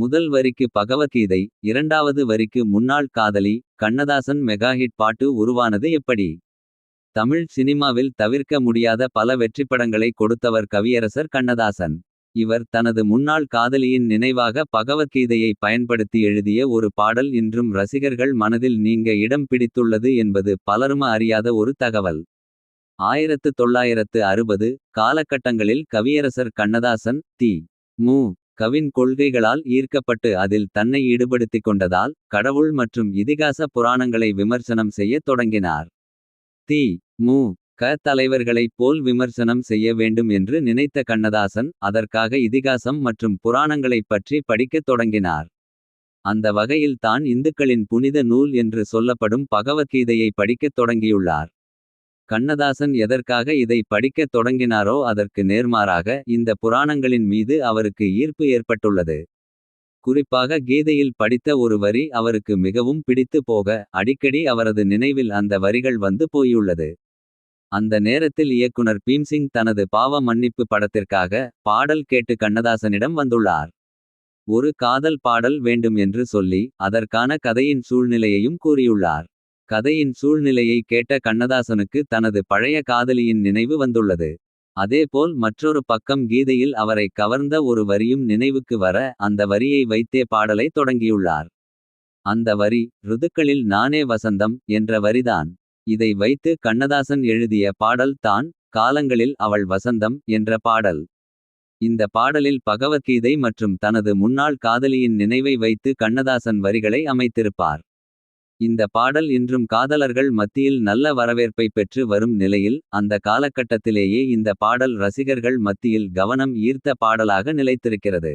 முதல் வரிக்கு பகவத்கீதை இரண்டாவது வரிக்கு முன்னாள் காதலி கண்ணதாசன் மெகாஹிட் பாட்டு உருவானது எப்படி. தமிழ் சினிமாவில் தவிர்க்க முடியாத பல வெற்றிப்படங்களை கொடுத்தவர் கவியரசர் கண்ணதாசன். இவர் தனது முன்னாள் காதலியின் நினைவாக பகவத்கீதையை பயன்படுத்தி எழுதிய ஒரு பாடல் இன்றும் ரசிகர்கள் மனதில் நீங்க இடம் பிடித்துள்ளது என்பது பலரும அறியாத ஒரு தகவல். ஆயிரத்து தொள்ளாயிரத்து அறுபது காலகட்டங்களில் கவியரசர் கண்ணதாசன் தி. மு. கவின் கொள்கைகளால் ஈர்க்கப்பட்டு அதில் தன்னை ஈடுபடுத்திக் கொண்டதால். கடவுள் மற்றும் இதிகாச புராணங்களை விமர்சனம் செய்யத் தொடங்கினார். தி. மு. க தலைவர்களைப் போல் விமர்சனம் செய்ய வேண்டும் என்று நினைத்த கண்ணதாசன். அதற்காக இதிகாசம் மற்றும் புராணங்களைப் பற்றி படிக்கத் தொடங்கினார். அந்த வகையில் தான் இந்துக்களின் புனித நூல் என்று சொல்லப்படும் பகவத்கீதையை படிக்கத் தொடங்கியுள்ளார். கண்ணதாசன் எதற்காக இதை படிக்கத் தொடங்கினாரோ அதற்கு நேர்மாறாக. இந்த புராணங்களின் மீது அவருக்கு ஈர்ப்பு ஏற்பட்டுள்ளது. குறிப்பாக கீதையில் படித்த ஒரு வரி அவருக்கு மிகவும் பிடித்து போக. அடிக்கடி அவரது நினைவில் அந்த வரிகள் வந்து போயுள்ளது. அந்த நேரத்தில் இயக்குனர் பீம்சிங் தனது பாவ மன்னிப்பு படத்திற்காக. பாடல் கேட்டு கண்ணதாசனிடம் வந்துள்ளார். ஒரு காதல் பாடல் வேண்டும் என்று சொல்லி. அதற்கான கதையின் சூழ்நிலையையும் கூறியுள்ளார். கதையின் சூழ்நிலையை கேட்ட கண்ணதாசனுக்கு தனது பழைய காதலியின் நினைவு வந்துள்ளது. அதேபோல் மற்றொரு பக்கம் கீதையில் அவரை கவர்ந்த ஒரு வரியும் நினைவுக்கு வர. அந்த வரியை வைத்தே பாடலை தொடங்கியுள்ளார். அந்த வரி ருதுக்களில் நானே வசந்தம் என்ற வரிதான். இதை வைத்து கண்ணதாசன் எழுதிய பாடல் தான். காலங்களில் அவள் வசந்தம் என்ற பாடல். இந்த பாடலில் பகவத்கீதை மற்றும் தனது முன்னாள் காதலியின் நினைவை வைத்து கண்ணதாசன் வரிகளை அமைத்திருப்பார். இந்த பாடல் இன்றும் காதலர்கள் மத்தியில் நல்ல வரவேற்பை பெற்று வரும் நிலையில். அந்த காலகட்டத்திலேயே இந்த பாடல் ரசிகர்கள் மத்தியில் கவனம் ஈர்த்த பாடலாக நிலைத்திருக்கிறது.